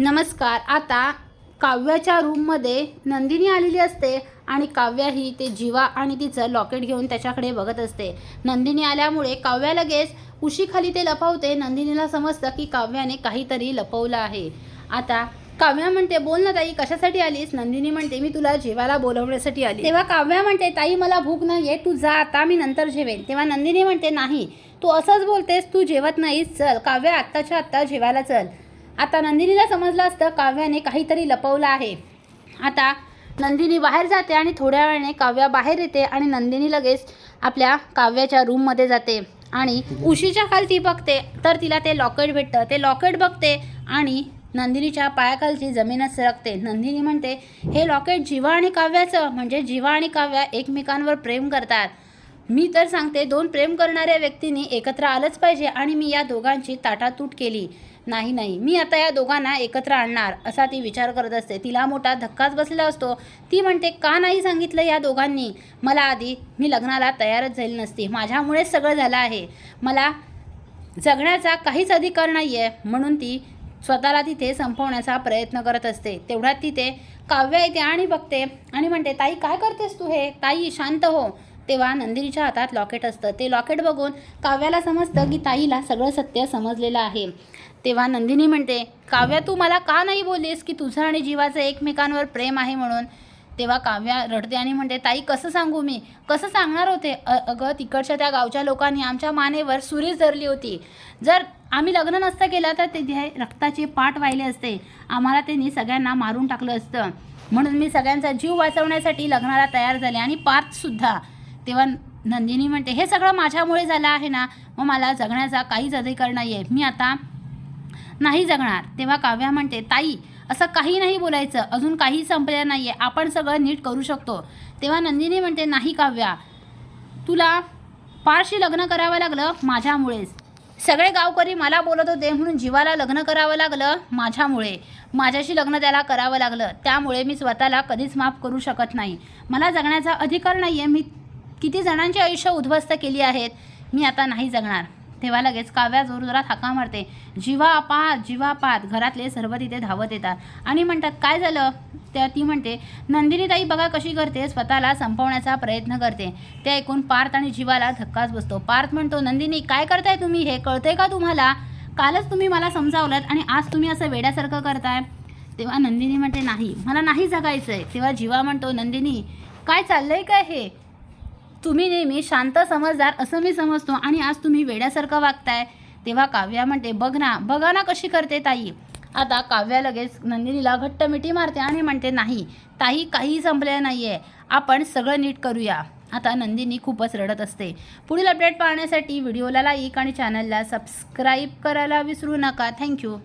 नमस्कार आता काव्याच्या रूममध्ये नंदिनी आलेली असते आणि काव्या ही ते जीवा आणि तिचं लॉकेट घेऊन त्याच्याकडे बघत असते. नंदिनी आल्यामुळे काव्या लगेच उशीखाली ते लपवते. नंदिनीला समजतं की काव्याने काहीतरी लपवलं आहे. आता काव्या म्हणते बोल ना ताई कशासाठी आलीस? नंदिनी म्हणते मी तुला जेवायला बोलवण्यासाठी आली. तेव्हा काव्या म्हणते ताई मला भूक नाही आहे तू जा आता मी नंतर जेवेन. तेव्हा नंदिनी म्हणते नाही तू असंच बोलतेस तू जेवत नाहीस चल काव्या आत्ताच्या आत्ता जेवायला चल. आता नंदिनीला समजलं असतं काव्याने काहीतरी लपवलं आहे. आता नंदिनी बाहेर जाते आणि थोड्या वेळाने काव्या बाहेर येते आणि नंदिनी लगेच आपल्या काव्याच्या रूममध्ये जाते. आणि उशीच्या खाली ती बघते तर तिला ते लॉकेट भेटतं. ते लॉकेट बघते आणि नंदिनीच्या पायाखालची जमीनच सरकते. नंदिनी म्हणते हे लॉकेट जीवा आणि काव्याचं म्हणजे जीवा आणि काव्या एकमेकांवर प्रेम करतात. मी तर सांगते दोन प्रेम करणाऱ्या व्यक्तींनी एकत्र आलंच पाहिजे आणि मी या दोघांची ताटातूट केली. नाही नाही मी आता या दोघांना एकत्र आणणार असा ती विचार करत असते. तिला मोठा धक्काच बसलेला असतो. ती म्हणते का नाही सांगितलं या दोघांनी? मला आधी मी लग्नाला तयारच झाली नसती. माझ्यामुळेच सगळं झालं आहे. मला जगण्याचा काहीच अधिकार नाही आहे म्हणून ती स्वतःला तिथे संपवण्याचा प्रयत्न करत असते. तेवढ्यात तिथे काव्य येते आणि बघते आणि म्हणते ताई काय करतेस तू हे? ताई शांत हो. तेव्हा नंदिनीच्या हातात लॉकेट असतं. ते लॉकेट बघून काव्याला समजतं की ताईला सगळं सत्य समजलेलं आहे. तेव्हा नंदिनी म्हणते काव्या तू मला का नाही बोललीस की तुझं आणि जीवाचं एकमेकांवर प्रेम आहे म्हणून? तेव्हा काव्या रडते आणि म्हणते ताई कसं सांगू मी? कसं सांगणार होते? अगं तिकडच्या त्या गावच्या लोकांनी आमच्या मानेवर सुरीच धरली होती. जर आम्ही लग्न नसतं केलं तर ते रक्ताचे पाठ वाहिले असते. आम्हाला त्यांनी सगळ्यांना मारून टाकलं असतं. म्हणून मी सगळ्यांचा जीव वाचवण्यासाठी लग्नाला तयार झाले आणि पार्थसुद्धा तेव्हा नंदिनी म्हणते हे सगळं माझ्यामुळे झालं आहे ना? मग मला जगण्याचा काहीच अधिकार नाही आहे मी आता नाही जगणार. तेव्हा काव्या म्हणते ताई असं काही नाही बोलायचं. अजून काही संपलं नाही आहे आपण सगळं नीट करू शकतो. तेव्हा नंदिनी म्हणते नाही काव्या. तुला पारशी लग्न करावं लागलं माझ्यामुळेच. सगळे गावकरी मला बोलत होते म्हणून जीवाला लग्न करावं लागलं माझ्यामुळे. माझ्याशी लग्न त्याला करावं लागलं. त्यामुळे मी स्वतःला कधीच माफ करू शकत नाही. मला जगण्याचा अधिकार नाही आहे मी किती जणांची आयुष्य उद्ध्वस्त केली आहेत मी आता नाही जगणार. तेव्हा लगेच काव्या जोरजोरात हाका मारते. जीवा पाहात जीवा पाहात घरातले सर्व तिथे धावत येतात. आणि म्हणतात काय झालं? त्या ती म्हणते नंदिनी ताई बघा कशी करते स्वतःला संपवण्याचा प्रयत्न करते. ते ऐकून पार्थ आणि जीवाला धक्काच बसतो. पार्थ म्हणतो नंदिनी काय करताय तुम्ही? हे कळतंय का तुम्हाला? कालच तुम्ही मला समजावलं आणि आज तुम्ही असं वेड्यासारखं करताय. तेव्हा नंदिनी म्हणते नाही मला नाही जगायचं आहे तेव्हा जीवा म्हणतो नंदिनी काय चाललंय काय हे? तुम्ही नेहमी शांत समजदार असं मी समजतो आणि आज तुम्ही वेड्यासारखं वागताय. तेव्हा काव्या म्हणते बघ ना बघा ना कशी करते ताई. आता काव्या लगेच नंदिनीला घट्ट मिठी मारते आणि म्हणते नाही ताई काही संपलेलं नाही आहे आपण सगळं नीट करूया. आता नंदिनी खूपच रडत असते. पुढील अपडेट पाहण्यासाठी व्हिडिओला लाईक आणि चॅनलला सबस्क्राईब करायला विसरू नका. थँक्यू